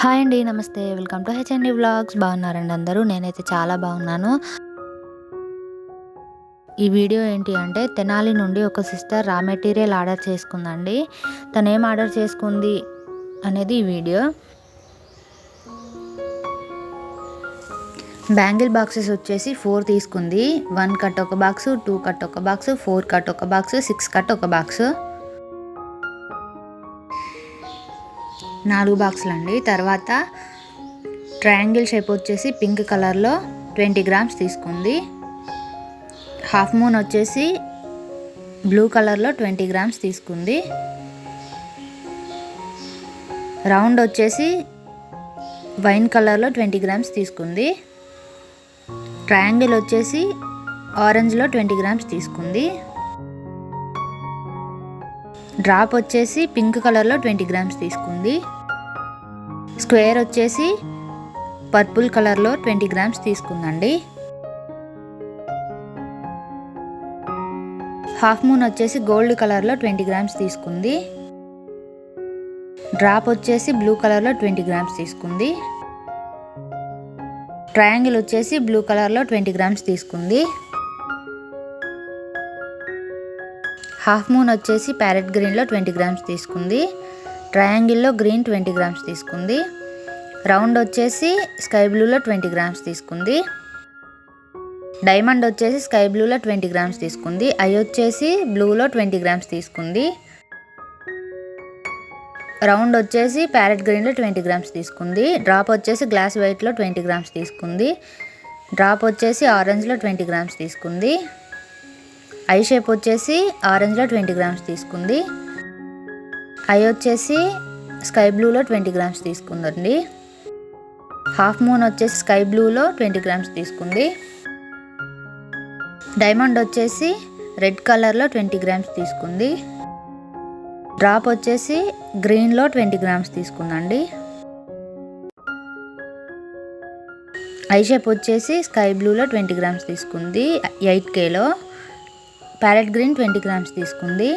Hi అండి నమస్తే. Welcome to HMD vlogs. బాగున్నారండి అందరూ? నేనైతే చాలా బాగున్నాను. ఈ వీడియో ఏంటి అంటే తెనాలి నుండి ఒక సిస్టర్ రా మెటీరియల్ ఆర్డర్ చేసుకుందండి. తను ఏం ఆర్డర్ చేసుకుంది అనేది ఈ వీడియో. బ్యాంగిల్ బాక్సెస్ వచ్చేసి ఫోర్ తీసుకుంది. వన్ కట్ ఒక బాక్స్ టూ కట్ ఒక బాక్స్ ఫోర్ కట్ ఒక బాక్స్ సిక్స్ కట్ ఒక బాక్స్. నాలుగు బాక్సులు అండి. తర్వాత ట్రయాంగిల్ షేప్ వచ్చేసి పింక్ కలర్లో ట్వంటీ గ్రామ్స్ తీసుకుంది. హాఫ్ మూన్ వచ్చేసి బ్లూ కలర్లో ట్వంటీ గ్రామ్స్ తీసుకుంది. రౌండ్ వచ్చేసి వైన్ కలర్లో ట్వంటీ గ్రామ్స్ తీసుకుంది. ట్రయాంగిల్ వచ్చేసి ఆరెంజ్లో ట్వంటీ గ్రామ్స్ తీసుకుంది. డ్రాప్ వచ్చేసి పింక్ కలర్లో ట్వంటీ గ్రామ్స్ తీసుకుంది. స్క్వేర్ వచ్చేసి పర్పుల్ కలర్లో ట్వంటీ గ్రామ్స్ తీసుకుందండి. హాఫ్ మూన్ వచ్చేసి గోల్డ్ కలర్లో ట్వంటీ గ్రామ్స్ తీసుకుంది. డ్రాప్ వచ్చేసి బ్లూ కలర్లో ట్వంటీ గ్రామ్స్ తీసుకుంది. ట్రయాంగిల్ వచ్చేసి బ్లూ కలర్లో ట్వంటీ గ్రామ్స్ తీసుకుంది. హాఫ్ మూన్ వచ్చేసి ప్యారెట్ గ్రీన్లో ట్వంటీ గ్రామ్స్ తీసుకుంది. ట్రయాంగిల్లో గ్రీన్ ట్వంటీ గ్రామ్స్ తీసుకుంది. రౌండ్ వచ్చేసి స్కై బ్లూలో ట్వంటీ గ్రామ్స్ తీసుకుంది. డైమండ్ వచ్చేసి స్కై బ్లూలో ట్వంటీ గ్రామ్స్ తీసుకుంది. ఐ వచ్చేసి బ్లూలో ట్వంటీ గ్రామ్స్ తీసుకుంది. రౌండ్ వచ్చేసి ప్యారెట్ గ్రీన్లో ట్వంటీ గ్రామ్స్ తీసుకుంది. డ్రాప్ వచ్చేసి గ్లాస్ వైట్లో ట్వంటీ గ్రామ్స్ తీసుకుంది. డ్రాప్ వచ్చేసి ఆరెంజ్లో ట్వంటీ గ్రామ్స్ తీసుకుంది. ఐ షేప్ వచ్చేసి ఆరెంజ్లో ట్వంటీ గ్రామ్స్ తీసుకుంది. ఐ వచ్చేసి స్కై బ్లూలో ట్వంటీ గ్రామ్స్ తీసుకుందండి. హాఫ్ మూన్ వచ్చేసి స్కై బ్లూలో ట్వంటీ గ్రామ్స్ తీసుకుంది. డైమండ్ వచ్చేసి రెడ్ కలర్లో ట్వంటీ గ్రామ్స్ తీసుకుంది. డ్రాప్ వచ్చేసి గ్రీన్లో ట్వంటీ గ్రామ్స్ తీసుకుందండి. ఐ షేప్ వచ్చేసి స్కై బ్లూలో ట్వంటీ గ్రామ్స్ తీసుకుంది. ఎయిట్ కేలో. ప్యారెట్ గ్రీన్ ట్వంటీ గ్రామ్స్ తీసుకుంది.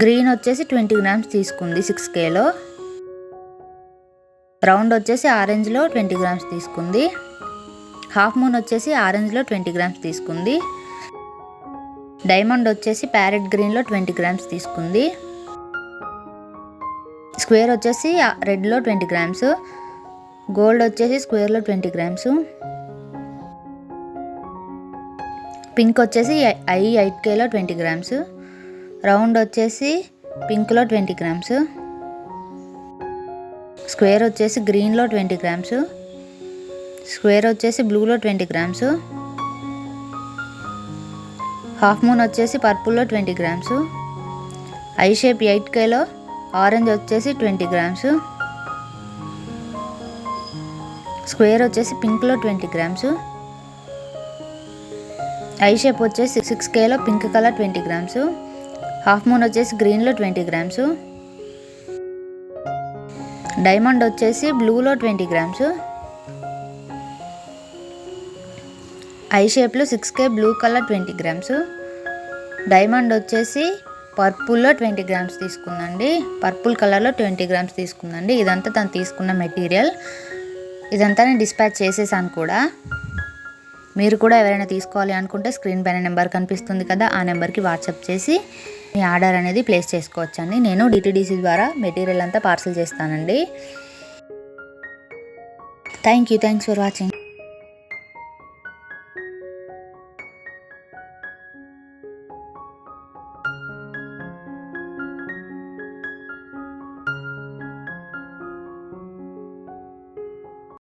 గ్రీన్ వచ్చేసి ట్వంటీ గ్రామ్స్ తీసుకుంది సిక్స్ కేలో. రౌండ్ వచ్చేసి ఆరెంజ్లో ట్వంటీ గ్రామ్స్ తీసుకుంది. హాఫ్ మూన్ వచ్చేసి ఆరెంజ్లో ట్వంటీ గ్రామ్స్ తీసుకుంది. డైమండ్ వచ్చేసి ప్యారెట్ గ్రీన్లో ట్వంటీ గ్రామ్స్ తీసుకుంది. స్క్వేర్ వచ్చేసి రెడ్లో ట్వంటీ గ్రామ్స్. గోల్డ్ వచ్చేసి స్క్వేర్లో ట్వంటీ గ్రామ్స్. పింక్ వచ్చేసి ఐ ఎయిట్ కేలో ట్వంటీ గ్రామ్స్. రౌండ్ వచ్చేసి పింక్లో ట్వంటీ గ్రామ్స్. స్క్వేర్ వచ్చేసి గ్రీన్లో ట్వంటీ గ్రామ్స్. స్క్వేర్ వచ్చేసి బ్లూలో ట్వంటీ గ్రామ్స్. హాఫ్ మూన్ వచ్చేసి పర్పుల్లో twenty grams. Eye shape eight Khelo orange వచ్చేసి ట్వంటీ గ్రామ్స్. స్క్వేర్ వచ్చేసి పింక్లో ట్వంటీ గ్రామ్స్. ఐ షేప్ వచ్చేసి six Khelo pink colour twenty grams. Half moon వచ్చేసి గ్రీన్లో ట్వంటీ గ్రామ్స్. డైమండ్ వచ్చేసి బ్లూలో ట్వంటీ గ్రామ్స్. ఐ షేప్లో six K blue colour twenty grams. Diamond వచ్చేసి పర్పుల్లో ట్వంటీ గ్రామ్స్ తీసుకుందండి. పర్పుల్ కలర్లో ట్వంటీ గ్రామ్స్ తీసుకుందండి. ఇదంతా తను తీసుకున్న మెటీరియల్. ఇదంతా నేను డిస్పాచ్ చేసేసాను కూడా. మీరు కూడా ఎవరైనా తీసుకోవాలి అనుకుంటే స్క్రీన్ పైన నెంబర్ కనిపిస్తుంది కదా ఆ నెంబర్కి వాట్సాప్ చేసి మీ ఆర్డర్ అనేది ప్లేస్ చేసుకోవచ్చండి. నేను డిటీడీసీ ద్వారా మెటీరియల్ అంతా పార్సల్ చేస్తానండి. Thank you thanks for watching